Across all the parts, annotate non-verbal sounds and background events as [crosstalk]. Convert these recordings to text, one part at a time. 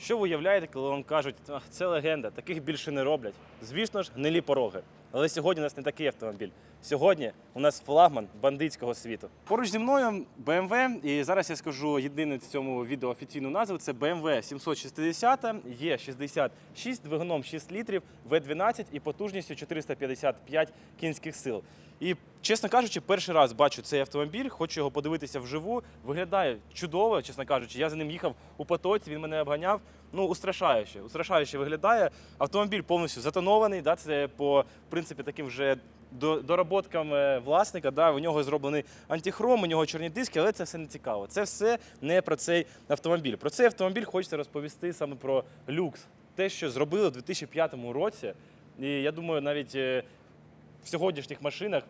Що ви уявляєте, коли вам кажуть, це легенда, таких більше не роблять? Звісно ж, гнилі пороги. Але сьогодні у нас не такий автомобіль. Сьогодні у нас флагман бандитського світу. Поруч зі мною BMW, і зараз я скажу єдину в цьому відео офіційну назву. Це BMW 760 Е66 двигуном 6 літрів, V12 і потужністю 455 кінських сил. І чесно кажучи, перший раз бачу цей автомобіль, хочу його подивитися вживу. Виглядає чудово, чесно кажучи. Я за ним їхав у потоці, він мене обганяв. Ну, устрашающе, устрашающе виглядає. Автомобіль повністю затонований. Да, це по принципі таким вже до- доработкам е, власника. Да, у нього зроблений антихром, у нього чорні диски, але це все не цікаво. Це все не про цей автомобіль. Про цей автомобіль хочеться розповісти саме про люкс. Те, що зробили у 2005 році. І я думаю, навіть е, в сьогоднішніх машинах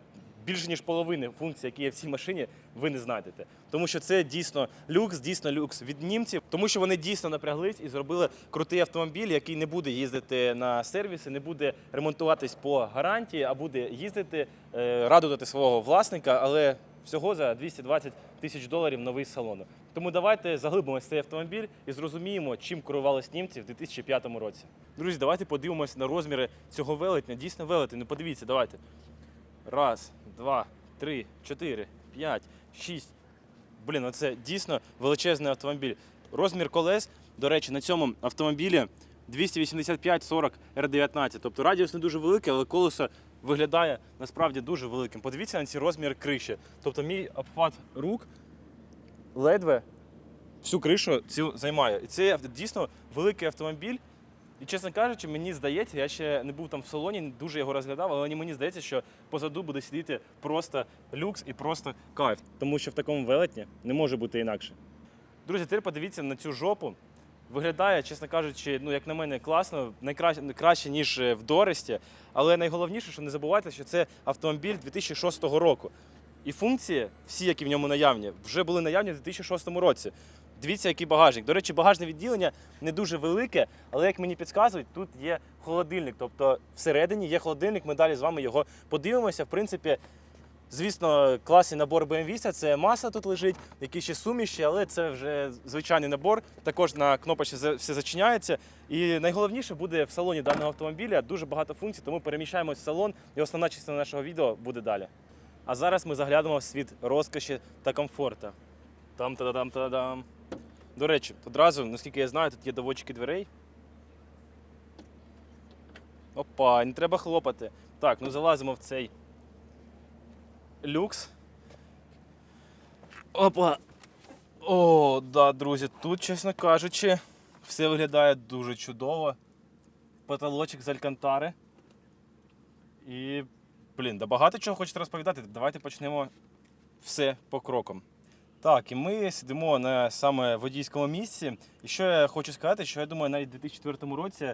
більше ніж половини функцій, які є в цій машині, ви не знайдете. Тому що це дійсно люкс, дійсно люкс від німців, тому що вони дійсно напряглись і зробили крутий автомобіль, який не буде їздити на сервіси, не буде ремонтуватись по гарантії, а буде їздити, е, радувати свого власника, але всього за 220 тисяч доларів новий салон. Тому давайте заглибимося цей автомобіль і зрозуміємо, чим керувались німці в 2005 році. Друзі, давайте подивимося на розміри цього велетня. Дійсно велетень. Ну подивіться, давайте. Раз, два, три, чотири, п'ять, шість. Блін, ну це дійсно величезний автомобіль. Розмір колес, до речі, на цьому автомобілі 285-40 R19. Тобто радіус не дуже великий, але колесо виглядає насправді дуже великим. Подивіться на ці розміри криші. Тобто мій обхват рук ледве всю кришу цю займає. І це дійсно великий автомобіль. І чесно кажучи, мені здається, я ще не був там в салоні, дуже його розглядав, але мені здається, що позаду буде сидіти просто люкс і просто кайф. Тому що в такому велетні не може бути інакше. Друзі, тепер подивіться на цю жопу. Виглядає, чесно кажучи, ну як на мене, класно, найкраще краще, ніж е, в Доресті. Але найголовніше, що не забувайте, що це автомобіль 2006 року. І функції, всі, які в ньому наявні, вже були наявні в 2006 році. Дивіться, який багажник. До речі, багажне відділення не дуже велике, але як мені підказують, тут є холодильник. Тобто всередині є холодильник, ми далі з вами його подивимося. В принципі, звісно, класний набор BMW, це маса тут лежить, якісь ще суміші, але це вже звичайний набор. Також на кнопочці все зачиняється. І найголовніше буде в салоні даного автомобіля дуже багато функцій, тому переміщаємось в салон, і основна частина нашого відео буде далі. А зараз ми заглянемо в світ розкоші та комфорту. там та дам та дам До речі, одразу, наскільки я знаю, тут є доводчики дверей. Опа, не треба хлопати. Так, ну залазимо в цей люкс. Опа. О, да, друзі, тут, чесно кажучи, все виглядає дуже чудово. Потолочок з алькантари. І, блін, да багато чого хочете розповідати. Давайте почнемо все по крокам. Так, і ми сидимо на саме водійському місці. І що я хочу сказати, що я думаю, навіть у 2004 році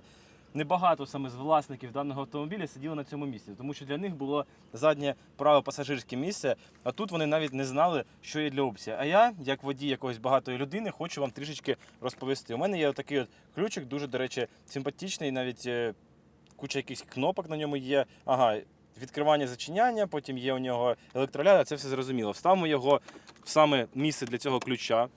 небагато саме з власників даного автомобіля сиділи на цьому місці, тому що для них було заднє право пасажирське місце, а тут вони навіть не знали, що є для опції. А я, як водій якоїсь багатої людини, хочу вам трішечки розповісти. У мене є такий от ключик, дуже, до речі, симпатичний, навіть е, куча якихось кнопок на ньому є. Ага, відкривання зачиняння, потім є у нього електроляда, це все зрозуміло. Вставимо його в саме місце для цього ключа.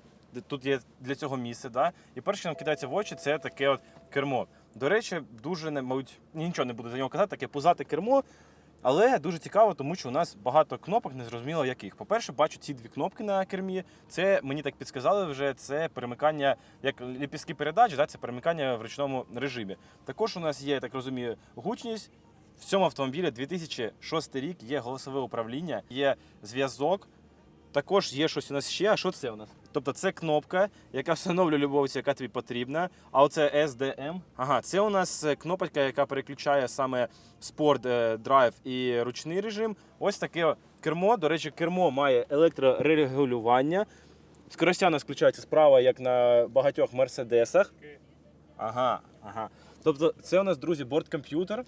Тут є для цього місце, да? і перше, що нам кидається в очі, це таке от кермо. До речі, дуже не, мабуть, нічого не буду за нього казати, таке пузате кермо. Але дуже цікаво, тому що у нас багато кнопок, не зрозуміло яких. По-перше, бачу ці дві кнопки на кермі. Це мені так підсказали вже. Це перемикання, як ліпістки передач, да, це перемикання в ручному режимі. Також у нас є, я так розумію, гучність. В цьому автомобілі 2006 рік є голосове управління, є зв'язок. Також є щось у нас ще. А що це у нас? Тобто це кнопка, яка встановлює любовцю, яка тобі потрібна. А оце SDM. Ага, це у нас е, кнопочка, яка переключає саме спорт, е, драйв і ручний режим. Ось таке кермо. До речі, кермо має електрорегулювання. Скоростя у нас включається справа, як на багатьох мерседесах. Ага, ага. Тобто, це у нас, друзі, борт-комп'ютер.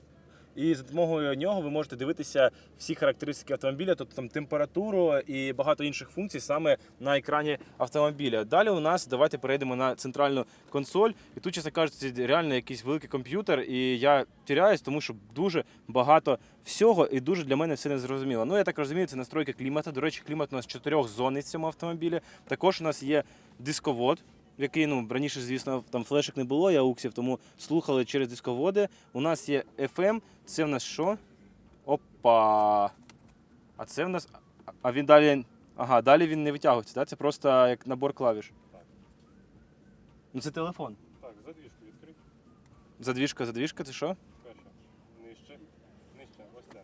І за допомогою нього ви можете дивитися всі характеристики автомобіля, тобто там температуру і багато інших функцій саме на екрані автомобіля. Далі у нас давайте перейдемо на центральну консоль. І тут, чесно кажучи, реально якийсь великий комп'ютер, і я тіряюсь, тому що дуже багато всього, і дуже для мене все не зрозуміло. Ну, я так розумію, це настройки клімату. До речі, клімат у нас чотирьох зон в цьому автомобілі. Також у нас є дисковод. Який ну, раніше, звісно, там флешок не було, і ауксів, тому слухали через дисководи. У нас є FM, це в нас що? Опа. А це в нас. А він далі. Ага, далі він не витягується, так? Це просто як набор клавіш. Так. Ну це телефон. Так, задвіжку відкрий. Задвіжка, задвіжка, це що? Перше. Нижче. Нижче. Ось це.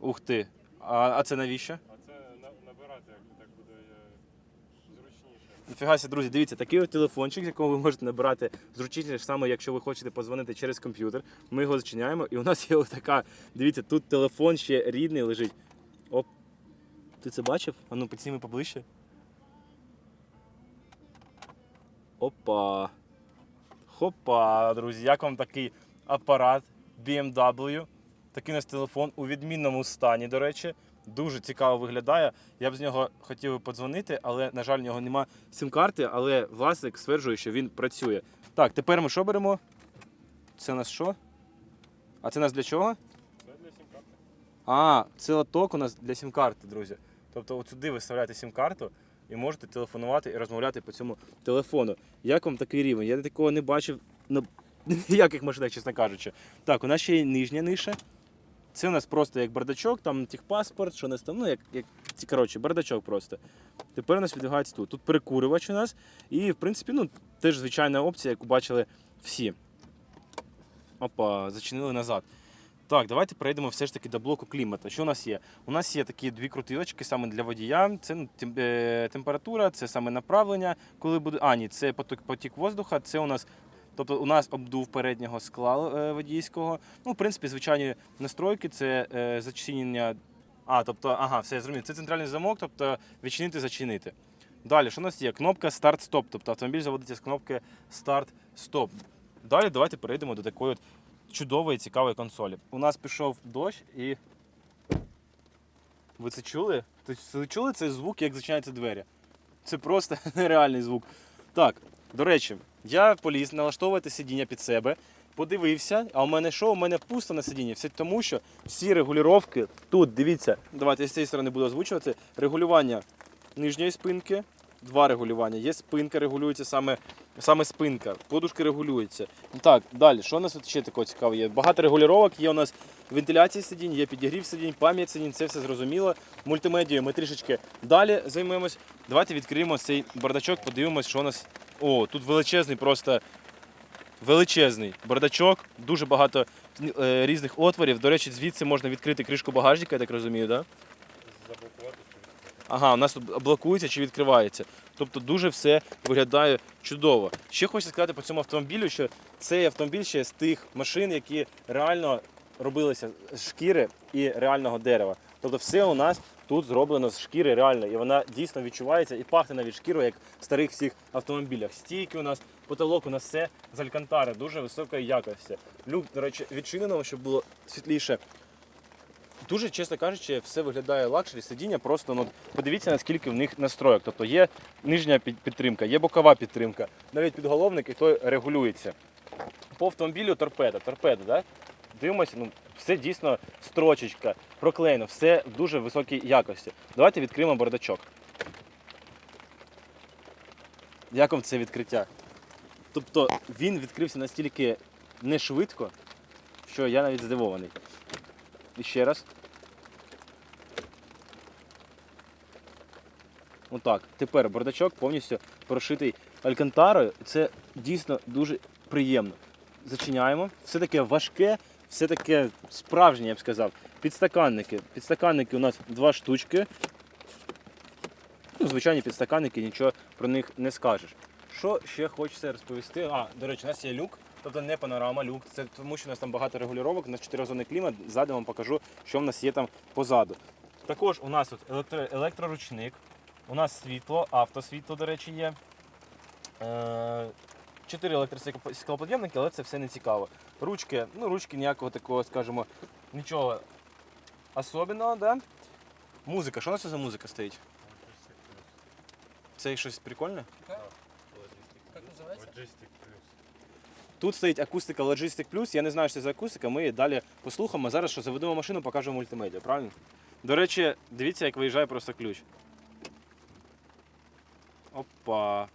Ух ти. А, а це навіщо? А це на- набирати, як так буде е, зручніше. Ніфіга друзі, дивіться, такий от телефончик, з якого ви можете набирати зручніше саме, якщо ви хочете позвонити через комп'ютер. Ми його зачиняємо, і у нас є отака. Дивіться, тут телефон ще рідний лежить. Оп. Ти це бачив? А ну підсніми поближче. Опа. Хопа, друзі, як вам такий апарат BMW? Такий у нас телефон у відмінному стані, до речі. Дуже цікаво виглядає. Я б з нього хотів би подзвонити, але, на жаль, в нього нема сім-карти, але власник стверджує, що він працює. Так, тепер ми що беремо? Це нас що? А це нас для чого? Це для сім-карти. А, це лоток у нас для сім-карти, друзі. Тобто от сюди ви вставляєте сім-карту і можете телефонувати і розмовляти по цьому телефону. Як вам такий рівень? Я такого не бачив на [laughs] ніяких машинах, чесно кажучи. Так, у нас ще є нижня ниша. Це у нас просто як бардачок, там техпаспорт, що нас там, ну як, як коротше, бардачок просто. Тепер у нас відбігається тут. Тут перекурювач у нас. І, в принципі, ну, теж звичайна опція, яку бачили всі. Опа, зачинили назад. Так, давайте перейдемо все ж таки до блоку клімата. Що у нас є? У нас є такі дві крутилочки саме для водія. Це ну, е, температура, це саме направлення, коли буде. А, ні, це потік, потік воздуха. Це у нас. Тобто у нас обдув переднього скла е, водійського. Ну, в принципі, звичайні настройки, це е, зачинення. А, тобто, ага, все я зрозумів. Це центральний замок, тобто відчинити, зачинити. Далі, що у нас є? Кнопка старт-стоп. Тобто автомобіль заводиться з кнопки старт-стоп. Далі давайте перейдемо до такої от чудової, цікавої консолі. У нас пішов дощ і. Ви це чули? Це чули цей звук, як зачиняються двері? Це просто [laughs] нереальний звук. Так, до речі, я поліз налаштовувати сидіння під себе, подивився, а у мене що? У мене пусто на сидінні. Все тому, що всі регулювання тут, дивіться, давайте я з цієї сторони буду озвучувати. Регулювання нижньої спинки, два регулювання. Є спинка, регулюється саме, саме спинка, подушки регулюються. Так, далі, що у нас ще такого цікавого є? Багато регулювань, є у нас вентиляція сидінь, є підігрів сидінь, пам'ять сидінь, це все зрозуміло. Мультимедією ми трішечки далі займемось. Давайте відкриємо цей бардачок, подивимось, що у нас. О, тут величезний, просто величезний бардачок, дуже багато е, різних отворів. До речі, звідси можна відкрити кришку багажника, я так розумію, так? Да? Заблокувати. Ага, у нас тут блокується чи відкривається. Тобто дуже все виглядає чудово. Ще хочу сказати по цьому автомобілю, що цей автомобіль ще з тих машин, які реально робилися з шкіри і реального дерева. Тобто все у нас тут зроблено з шкіри реально, і вона дійсно відчувається і пахне навіть шкірою, як в старих всіх автомобілях. Стійки у нас, потолок у нас все з алькантари, дуже високої якості. Люк, до речі, відчинено, щоб було світліше. Дуже, чесно кажучи, все виглядає лакшері, сидіння просто ну, подивіться, наскільки в них настройок. Тобто є нижня підтримка, є бокова підтримка, навіть підголовник і той регулюється. По автомобілю торпеда, торпеда, да? Дивимося, ну, все дійсно строчечка, проклеєно, все в дуже високій якості. Давайте відкриємо бардачок. Як вам це відкриття? Тобто він відкрився настільки не швидко, що я навіть здивований. І ще раз. Отак. Тепер бардачок повністю прошитий алькантарою. Це дійсно дуже приємно. Зачиняємо. Все таке важке, все таке справжнє, я б сказав. Підстаканники. Підстаканники у нас два штучки. Ну, звичайні підстаканники, нічого про них не скажеш. Що ще хочеться розповісти? А, до речі, у нас є люк, тобто не панорама, люк. Це тому, що у нас там багато регулювань, у нас чотиризонний клімат. Ззаду вам покажу, що в нас є там позаду. Також у нас тут електро, електроручник, у нас світло, автосвітло, до речі, є. Е, Чотири електросклоподйомники, але це все не цікаво. Ручки, ну ручки ніякого такого, скажімо, нічого особенного, да? Музика, що у нас це за музика стоїть? Це щось прикольне? Как называется? Logistic плюс. Тут стоїть акустика Logistic Plus. Я не знаю, що це за акустика. Ми її далі послухаємо. Зараз що заведемо машину, покажемо мультимедіа, правильно? До речі, дивіться, як виїжджає просто ключ. Опа.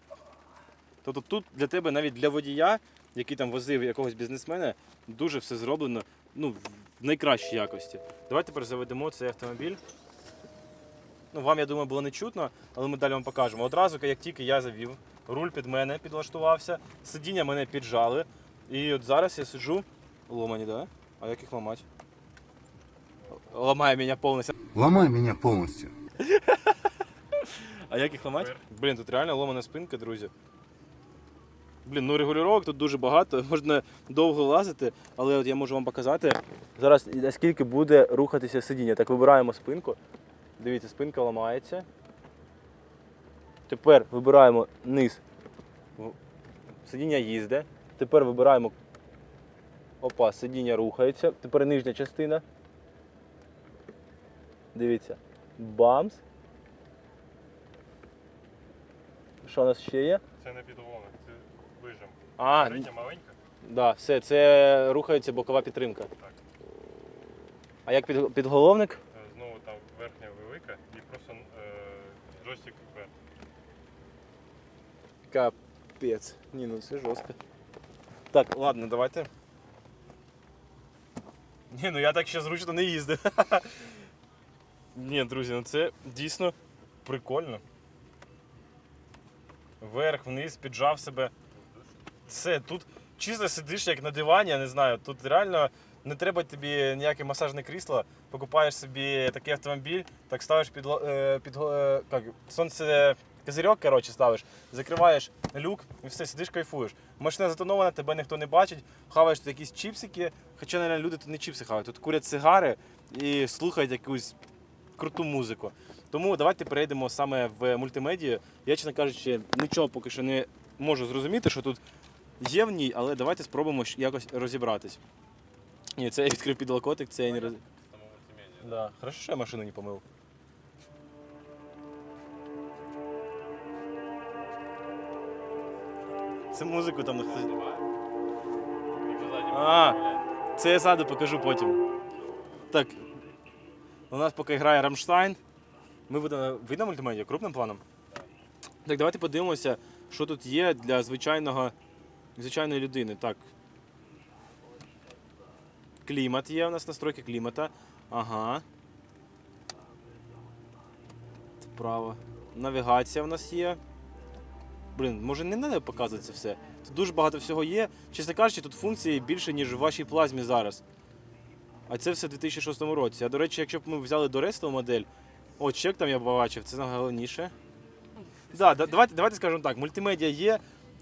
Тобто тут для тебе, навіть для водія, який там возив якогось бізнесмена, дуже все зроблено ну, в найкращій якості. Давайте тепер заведемо цей автомобіль. Ну, вам, я думаю, було не чутно, але ми далі вам покажемо. Одразу, як тільки я завів, руль під мене підлаштувався, сидіння мене піджали. І от зараз я сиджу. Ломані, да? А як їх ламати? Ламає мене повністю. Ломай меня полностью. [laughs] А як їх ламати? Блін, тут реально ломана спинка, друзі. Блін, ну регулювання тут дуже багато, [laughs] можна довго лазити, але от я можу вам показати. Зараз наскільки буде рухатися сидіння. Так, вибираємо спинку. Дивіться, спинка ламається. Тепер вибираємо низ. Сидіння їзде. Тепер вибираємо. Опа, сидіння рухається. Тепер нижня частина. Дивіться. Бамс. Що у нас ще є? Це не це вижим. А, Середня маленька. да, все, це рухається бокова підтримка. Так. А як під, підголовник? Е, Знову там верхня велика і просто е, джойстик вверх. Капець. Ні, ну це жорстко. Так, ладно, давайте. Ні, ну я так ще зручно не їздив. [laughs] Ні, друзі, ну це дійсно прикольно. Вверх, вниз, піджав себе. Все, тут чисто сидиш як на дивані, я не знаю. Тут реально не треба тобі ніяке масажне крісло. Покупаєш собі такий автомобіль, так ставиш під, е, під е, як, сонце козирьок, коротше, ставиш, закриваєш люк і все, сидиш, кайфуєш. Машина затонована, тебе ніхто не бачить, хаваєш тут якісь чіпсики, хоча наверное, люди тут не чіпси хавають, тут курять сигари і слухають якусь круту музику. Тому давайте перейдемо саме в мультимедію. Я, чесно кажучи, нічого поки що не можу зрозуміти, що тут є в ній, але давайте спробуємо якось розібратись. Ні, це я відкрив підлокотик, це я не роз... Да. Хорошо, що я машину не помив. Це музику там хтось. А. Це я ззаду покажу потім. Так. У нас поки грає Рамштайн. Ми будемо. Видно мультимедіа крупним планом? Так, давайте подивимося, що тут є для звичайного, звичайної людини. Так. Клімат є у нас настройки клімата. Ага. Вправо. Навігація у нас є. Блін, може не треба показувати це все. Тут дуже багато всього є. Чесно кажучи, тут функції більше, ніж в вашій плазмі зараз. А це все в 2006 році. А до речі, якщо б ми взяли дорестову модель, о, чек там я побачив, це найголовніше. Да, да, давайте, давайте скажемо так, мультимедіа є,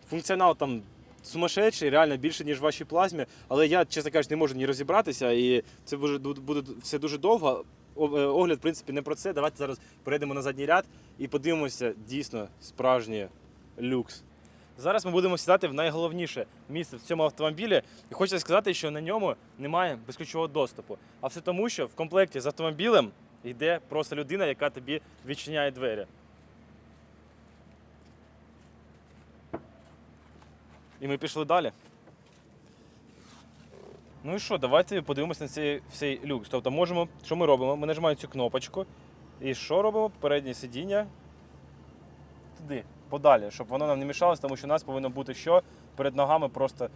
функціонал там сумасшедший, реально більше, ніж в вашій плазмі, але я, чесно кажучи, не можу ні розібратися, і це буде, буде все дуже довго. Е, Огляд, в принципі, не про це. Давайте зараз перейдемо на задній ряд і подивимося дійсно справжній люкс. Зараз ми будемо сідати в найголовніше місце в цьому автомобілі. І хочу сказати, що на ньому немає безключового доступу. А все тому, що в комплекті з автомобілем йде просто людина, яка тобі відчиняє двері. І ми пішли далі. Ну і що, давайте подивимося на цей всей люкс. Тобто можемо, що ми робимо? Ми нажимаємо цю кнопочку. І що робимо? Переднє сидіння туди, подалі, щоб воно нам не мішалось, тому що у нас повинно бути що перед ногами просто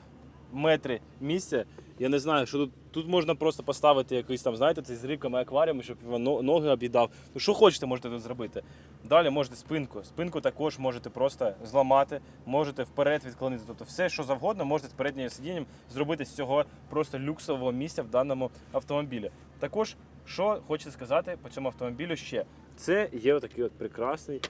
метри місця. Я не знаю, що тут, тут можна просто поставити якийсь там, знаєте, цей з рибками акваріум, щоб він ноги об'їдав. Ну, що хочете, можете тут зробити. Далі можете спинку. Спинку також можете просто зламати, можете вперед відклонити. Тобто все, що завгодно, можете з переднім сидінням зробити з цього просто люксового місця в даному автомобілі. Також, що хочеться сказати по цьому автомобілю ще. Це є отакий от прекрасний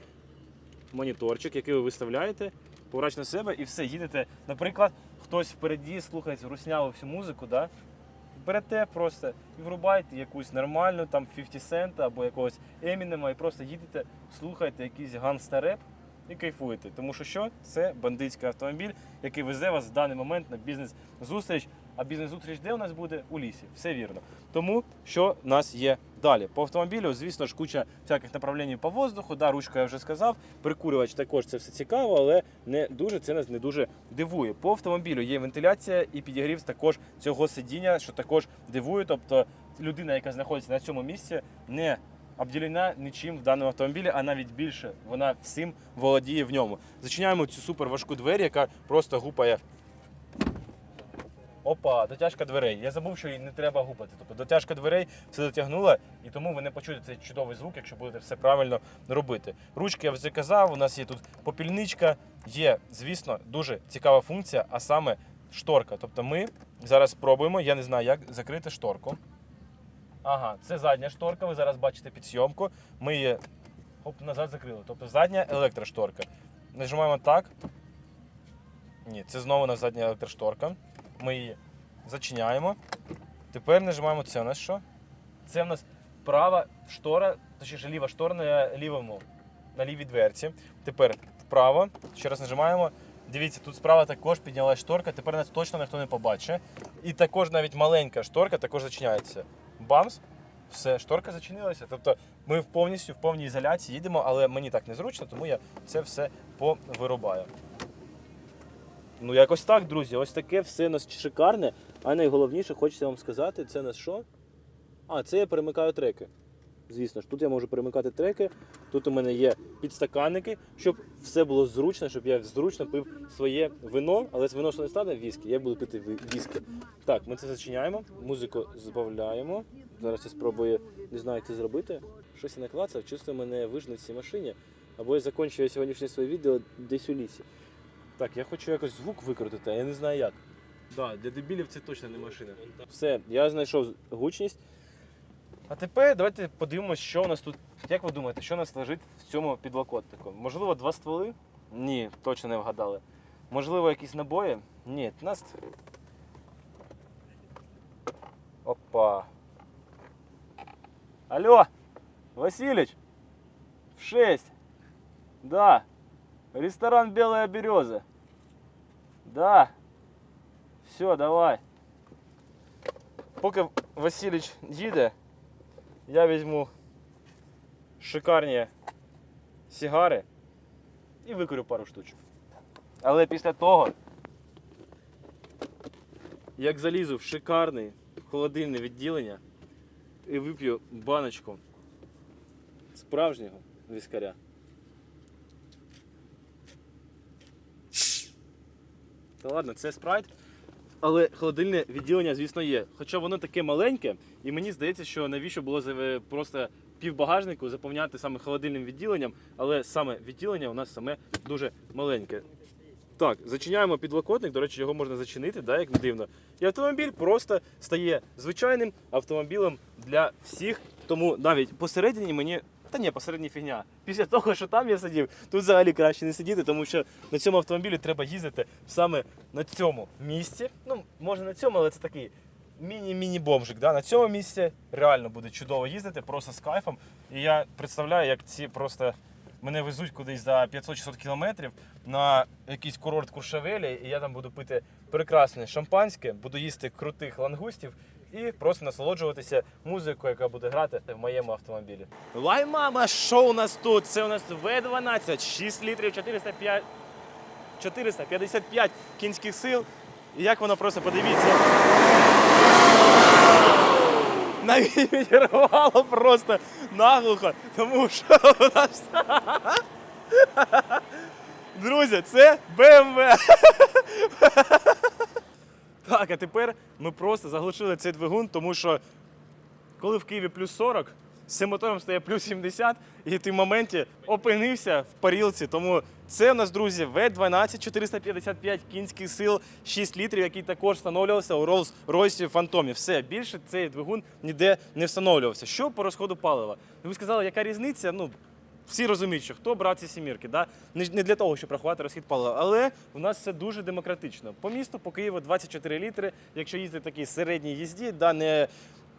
моніторчик, який ви виставляєте, поворачуєте на себе і все, їдете. Наприклад, хтось впереді слухає русняву всю музику, да? берете просто і врубаєте якусь нормальну там 50 Cent або якогось Емінема і просто їдете, слухаєте якийсь ганстареп і кайфуєте. Тому що що? Це бандитський автомобіль, який везе вас в даний момент на бізнес-зустріч. А бізнес-зустріч де у нас буде? У лісі. Все вірно. Тому що в нас є далі. По автомобілю, звісно ж, куча всяких направлень по воздуху. Да, ручка я вже сказав. Прикурювач також це все цікаво, але не дуже це нас не дуже дивує. По автомобілю є вентиляція і підігрів також цього сидіння, що також дивує. Тобто людина, яка знаходиться на цьому місці, не обділена нічим в даному автомобілі, а навіть більше. Вона всім володіє в ньому. Зачиняємо цю супер важку двері, яка просто гупає. Опа, дотяжка дверей. Я забув, що її не треба гупати. Тобто дотяжка дверей все дотягнула, і тому ви не почуєте цей чудовий звук, якщо будете все правильно робити. Ручки я вже казав, у нас є тут попільничка, є, звісно, дуже цікава функція, а саме шторка. Тобто ми зараз спробуємо, я не знаю, як закрити шторку. Ага, це задня шторка, ви зараз бачите підсйомку. Ми її хоп, назад закрили. Тобто задня електрошторка. Нажимаємо так. Ні, це знову на задня електрошторка. Ми її зачиняємо. Тепер нажимаємо це у нас що? Це у нас права штора, точніше ліва штора на лівому, на лівій дверці. Тепер вправо. Ще раз нажимаємо. Дивіться, тут справа також піднялась шторка, тепер нас точно ніхто не побачить. І також навіть маленька шторка також зачиняється. Бамс, все, шторка зачинилася. Тобто ми в повністю в повній ізоляції їдемо, але мені так незручно, тому я це все повирубаю. Ну, якось так, друзі. Ось таке все нас шикарне. А найголовніше, хочеться вам сказати, це нас що? А, це я перемикаю треки. Звісно ж, тут я можу перемикати треки. Тут у мене є підстаканники, щоб все було зручно, щоб я зручно пив своє вино, але з вино що не стане віскі, я буду пити ві- віскі. Так, ми це зачиняємо, музику збавляємо. Зараз я спробую, не знаю, як це зробити. Щось я наклацав, чувствую, мене вижне в цій машині. Або я закінчую сьогоднішнє своє відео десь у лісі. Так, я хочу якось звук викрутити, а я не знаю як. Да, для дебілів це точно не машина. Все, я знайшов гучність. А тепер давайте подивимося, що у нас тут. Як ви думаєте, що у нас лежить в цьому підлокотнику? Можливо, два стволи? Ні, точно не вгадали. Можливо, якісь набої? Ні, у нас. Опа. Алло! Василич! В 6. Да. Ресторан Белая Береза. Да. Все, давай. Поки Василич їде, я візьму шикарні сігари і викурю пару штучок. Але після того, як залізу в шикарне холодильне відділення і вип'ю баночку справжнього віскаря. Та ладно, це спрайт. Але холодильне відділення, звісно, є. Хоча воно таке маленьке, і мені здається, що навіщо було за- просто півбагажнику заповняти саме холодильним відділенням, але саме відділення у нас саме дуже маленьке. Так, зачиняємо підлокотник, до речі, його можна зачинити, да, як не дивно. І автомобіль просто стає звичайним автомобілем для всіх. Тому навіть посередині мені. Та ні, посередині фігня. Після того, що там я сидів, тут взагалі краще не сидіти, тому що на цьому автомобілі треба їздити саме на цьому місці. Ну, може на цьому, але це такий міні-міні-бомжик. Да? На цьому місці реально буде чудово їздити, просто з кайфом. І я представляю, як ці просто мене везуть кудись за 500-600 кілометрів на якийсь курорт Куршавелі, і я там буду пити прекрасне шампанське, буду їсти крутих лангустів і просто насолоджуватися музикою, яка буде грати в моєму автомобілі. Лай мама, що у нас тут? Це у нас В12, 6 літрів 405, 455 кінських сил. І як воно просто подивіться. Навіть відірвало просто наглухо, тому що у нас. Друзі, це BMW. Так, а тепер ми просто заглушили цей двигун, тому що коли в Києві плюс 40, з цим мотором стає плюс 70, і ти в моменті опинився в парілці. Тому це у нас, друзі, V12 455 кінських сил, 6 літрів, який також встановлювався у Rolls-Royce Phantom. Все, більше цей двигун ніде не встановлювався. Що по розходу палива? Ви сказали, яка різниця? Ну, всі розуміють, що хто брав ці сімірки, да? не для того, щоб рахувати розхід палива. Але в нас все дуже демократично. По місту, по Києву 24 літри. Якщо їздити такій середній їзді, да, не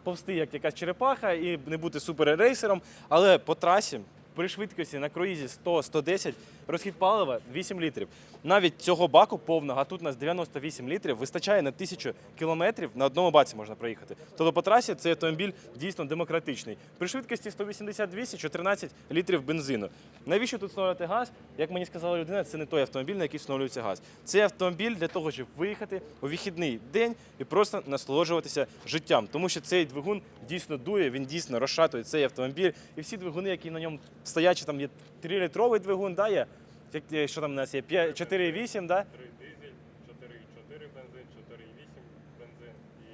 повсти як якась черепаха і не бути суперрейсером. Але по трасі при швидкості на круїзі 100-110 Розхід палива 8 літрів. Навіть цього баку повного, а тут у нас 98 літрів, вистачає на 1000 кілометрів на одному баці можна проїхати. Тобто по трасі цей автомобіль дійсно демократичний. При швидкості 180-200 14 літрів бензину. Навіщо тут встановлювати газ? Як мені сказала людина, це не той автомобіль, на який встановлюється газ. Це автомобіль для того, щоб виїхати у вихідний день і просто насолоджуватися життям. Тому що цей двигун дійсно дує, він дійсно розшатує цей автомобіль. І всі двигуни, які на ньому стоять, чи там є 3-літровий двигун, да, є? Як- е, Що там у нас є? 5 4,8, да? 3 дизель, 4,4 бензин, 4,8 бензин і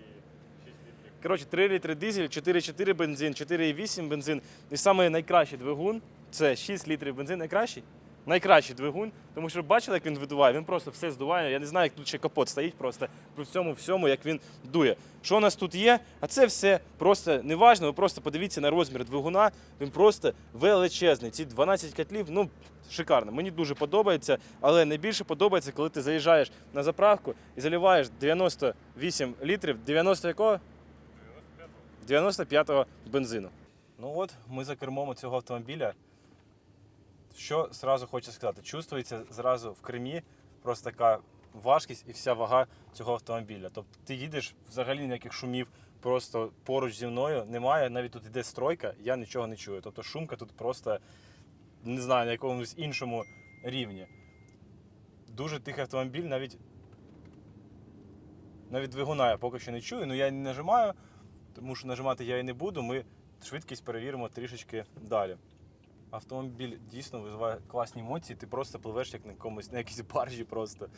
6 літрів. Коротше, 3 літри дизель, 4,4 бензин, 4,8 бензин. І саме найкращий двигун це 6 літрів бензин. Найкращий? Найкращий двигун, тому що бачили, як він видуває, він просто все здуває. Я не знаю, як тут ще капот стоїть просто при всьому всьому, як він дує. Що у нас тут є? А це все просто неважно. Ви просто подивіться на розмір двигуна. Він просто величезний. Ці 12 котлів, ну шикарно. Мені дуже подобається, але найбільше подобається, коли ти заїжджаєш на заправку і заливаєш 98 літрів, 90 якого? 95-го бензину. Ну от, ми за кермом цього автомобіля. Що зразу хочу сказати? Чувствується зразу в кермі просто така важкість і вся вага цього автомобіля. Тобто ти їдеш взагалі ніяких шумів, просто поруч зі мною немає. Навіть тут іде стройка, я нічого не чую. Тобто шумка тут просто не знаю, на якомусь іншому рівні. Дуже тихий автомобіль, навіть навіть двигуна я поки що не чую, ну я не нажимаю, тому що нажимати я і не буду. Ми швидкість перевіримо трішечки далі. Автомобіль дійсно визиває класні емоції, ти просто пливеш як на якомусь на якійсь баржі просто.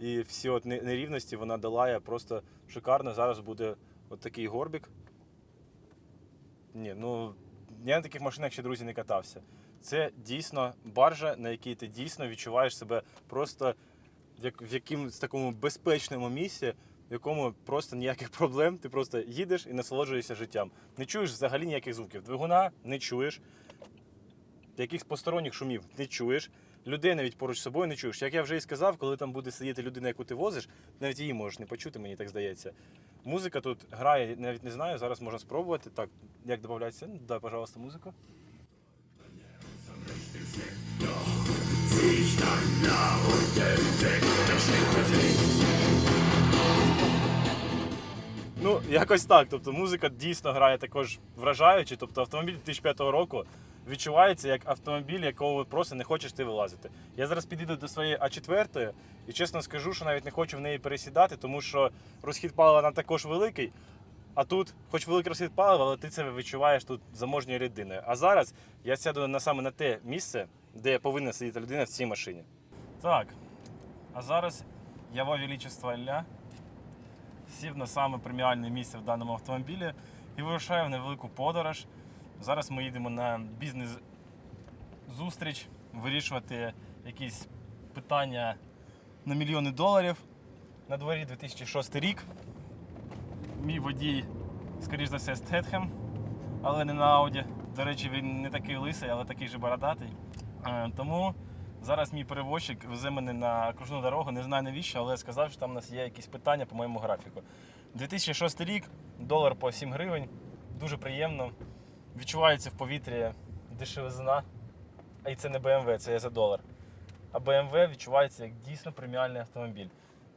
І всі от нерівності вона долає просто шикарно. Зараз буде от такий горбік. Ні, ну я на таких машинах ще друзі не катався. Це дійсно баржа, на якій ти дійсно відчуваєш себе просто як, в якомусь такому безпечному місці, в якому просто ніяких проблем. Ти просто їдеш і насолоджуєшся життям. Не чуєш взагалі ніяких звуків. Двигуна не чуєш, якихось посторонніх шумів не чуєш. Людей навіть поруч з собою не чуєш. Як я вже і сказав, коли там буде сидіти людина, яку ти возиш, навіть її можеш не почути, мені так здається. Музика тут грає, навіть не знаю, зараз можна спробувати. Так, як додається? Дай, пожалуйста, музику. Ну, якось так. Тобто музика дійсно грає також вражаюче. Тобто автомобіль 2005 року відчувається як автомобіль, якого просто не хочеш ти вилазити. Я зараз підійду до своєї А4 і чесно скажу, що навіть не хочу в неї пересідати, тому що розхід палива нам також великий. А тут, хоч великий розхід палива, але ти це відчуваєш тут заможньою людиною. А зараз я сяду на саме на те місце, де повинна сидіти людина в цій машині. Так. А зараз я во величество Ілля сів на саме преміальне місце в даному автомобілі і вирушаю в невелику подорож. Зараз ми їдемо на бізнес-зустріч, вирішувати якісь питання на мільйони доларів. На дворі 2006 рік. Мій водій, скоріш за все, Стетхем, але не на Ауді. До речі, він не такий лисий, але такий же бородатий. Е, Тому зараз мій перевозчик везе мене на окружну дорогу, не знаю навіщо, але сказав, що там у нас є якісь питання по моєму графіку. 2006 рік, долар по 7 гривень, дуже приємно. Відчувається в повітрі дешевизна. А і це не BMW, це за долар. А BMW відчувається як дійсно преміальний автомобіль.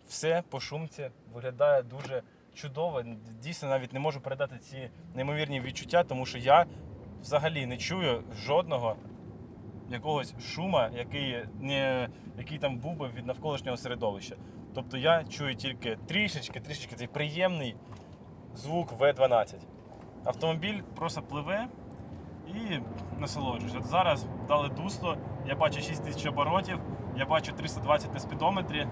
Все по шумці виглядає дуже чудово. Дійсно, навіть не можу передати ці неймовірні відчуття, тому що я взагалі не чую жодного якогось шума, який, не, який там був би від навколишнього середовища. Тобто я чую тільки трішечки, трішечки цей приємний звук V12. Автомобіль просто пливе і насолоджуюсь. От зараз дали дусло, я бачу 6 тисяч оборотів, я бачу 320 на спідометрі.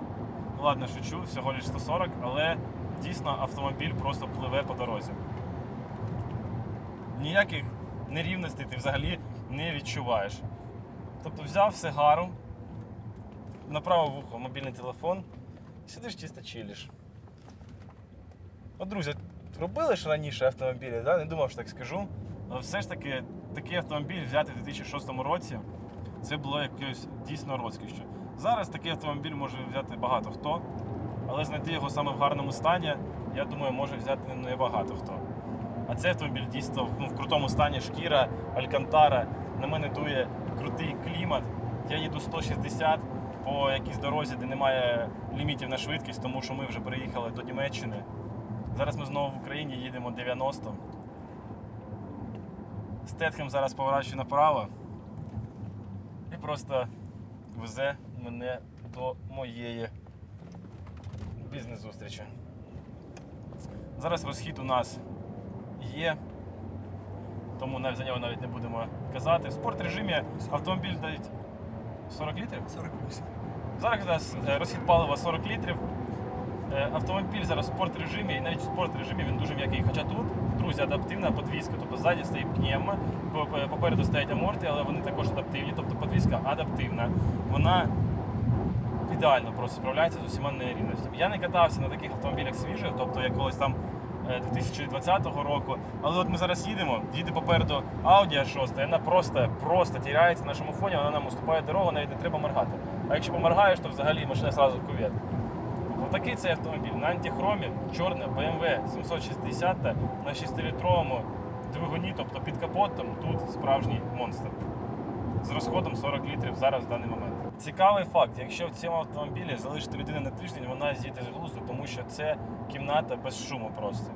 Ладно, шучу, всього лише 140, але дійсно автомобіль просто пливе по дорозі. Ніяких нерівностей ти взагалі не відчуваєш. Тобто взяв сигару, на праве вухо мобільний телефон, сидиш чисто чилиш. От, друзі, робили ж раніше автомобілі, да? не думав, що так скажу. Але все ж таки такий автомобіль взяти в 2006 році це було якоюсь дійсно розкішчю. Зараз такий автомобіль може взяти багато хто, але знайти його саме в гарному стані, я думаю, може взяти не багато хто. А цей автомобіль дійсно ну, в крутому стані шкіра, алькантара. На мене дує крутий клімат. я їду 160 по якійсь дорозі, де немає лімітів на швидкість, тому що ми вже приїхали до Німеччини. Зараз ми знову в Україні їдемо 90. Стетхем зараз поворачує направо і просто везе мене до моєї бізнес-зустрічі. Зараз розхід у нас є, тому навіть за нього навіть не будемо казати. В спорт режимі автомобіль дають 40 літрів. 48. Зараз е, розхід палива 40 літрів. Е, Автомобіль зараз в спорт режимі, і навіть в спорт режимі він дуже м'який. Хоча тут, друзі, адаптивна подвізка. Тобто ззаді стоїть пневма, по- по- попереду стоять аморти, але вони також адаптивні. Тобто подвізка адаптивна. Вона ідеально просто справляється з усіма нерівностями. Я не катався на таких автомобілях свіжих, тобто як колись там е, 2020 року. Але от ми зараз їдемо, їде попереду Audi A6, вона просто, просто тіряється на нашому фоні, вона нам уступає дорогу, навіть не треба моргати. А якщо поморгаєш, то взагалі машина одразу в кувет. Отакий цей автомобіль на антихромі, чорна BMW 760 на 6-літровому двигуні, тобто під капотом, тут справжній монстр. З розходом 40 літрів зараз в даний момент. Цікавий факт, якщо в цьому автомобілі залишити людину на тиждень, вона з'їде з глузду, тому що це кімната без шуму просто.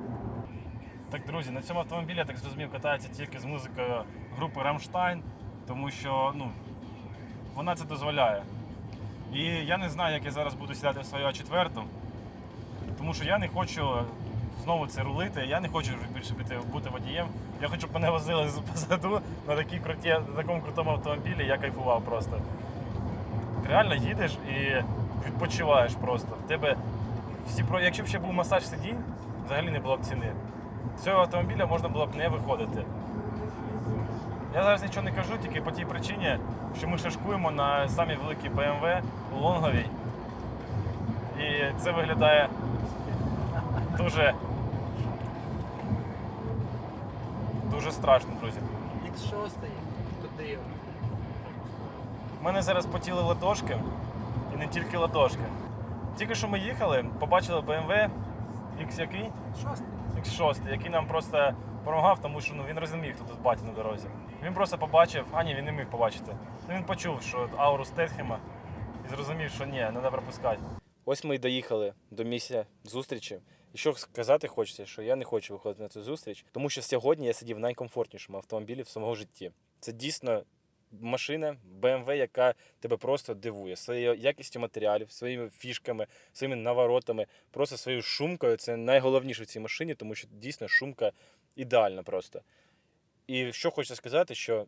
Так, друзі, на цьому автомобілі, я так зрозумів, катається тільки з музикою групи Рамштайн, тому що ну, вона це дозволяє. І я не знаю, як я зараз буду сідати в свою А4, тому що я не хочу знову це рулити, я не хочу вже більше бути, бути водієм. Я хочу, щоб мене возили позаду на, такій круті, на такому крутому автомобілі, я кайфував просто. Реально їдеш і відпочиваєш просто. В тебе всі. Якщо б ще був масаж сидінь, взагалі не було б ціни. З цього автомобіля можна було б не виходити. Я зараз нічого не кажу, тільки по тій причині, що ми шашкуємо на самій великій BMW у Лонговій. І це виглядає дуже. Дуже страшно, друзі. X6 туди. У мене зараз потіли ладошки, і не тільки ладошки. Тільки що ми їхали, побачили BMW X який? Шостий. X6, який нам просто допомагав, тому що ну, він розумів, хто тут батя на дорозі. Він просто побачив, а ні, він не міг побачити. Ну він почув, що ауру Стетхема і зрозумів, що ні, треба пропускати. Ось ми й доїхали до місця зустрічі. І що сказати хочеться, що я не хочу виходити на цю зустріч, тому що сьогодні я сидів в найкомфортнішому автомобілі в своєму житті. Це дійсно машина BMW, яка тебе просто дивує своєю якістю матеріалів, своїми фішками, своїми наворотами, просто своєю шумкою. Це найголовніше в цій машині, тому що дійсно шумка ідеальна просто. І що хочу сказати, що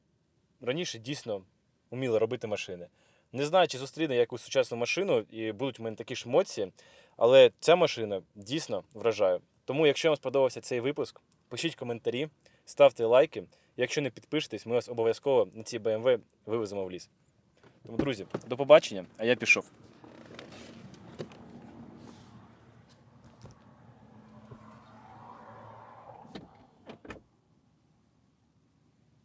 раніше дійсно вміли робити машини. Не знаю, чи зустріне якусь сучасну машину і будуть в мене такі ж емоції, але ця машина дійсно вражає. Тому, якщо вам сподобався цей випуск, пишіть коментарі, ставте лайки. Якщо не підпишетесь, ми вас обов'язково на цій BMW вивеземо в ліс. Тому, друзі, до побачення, а я пішов.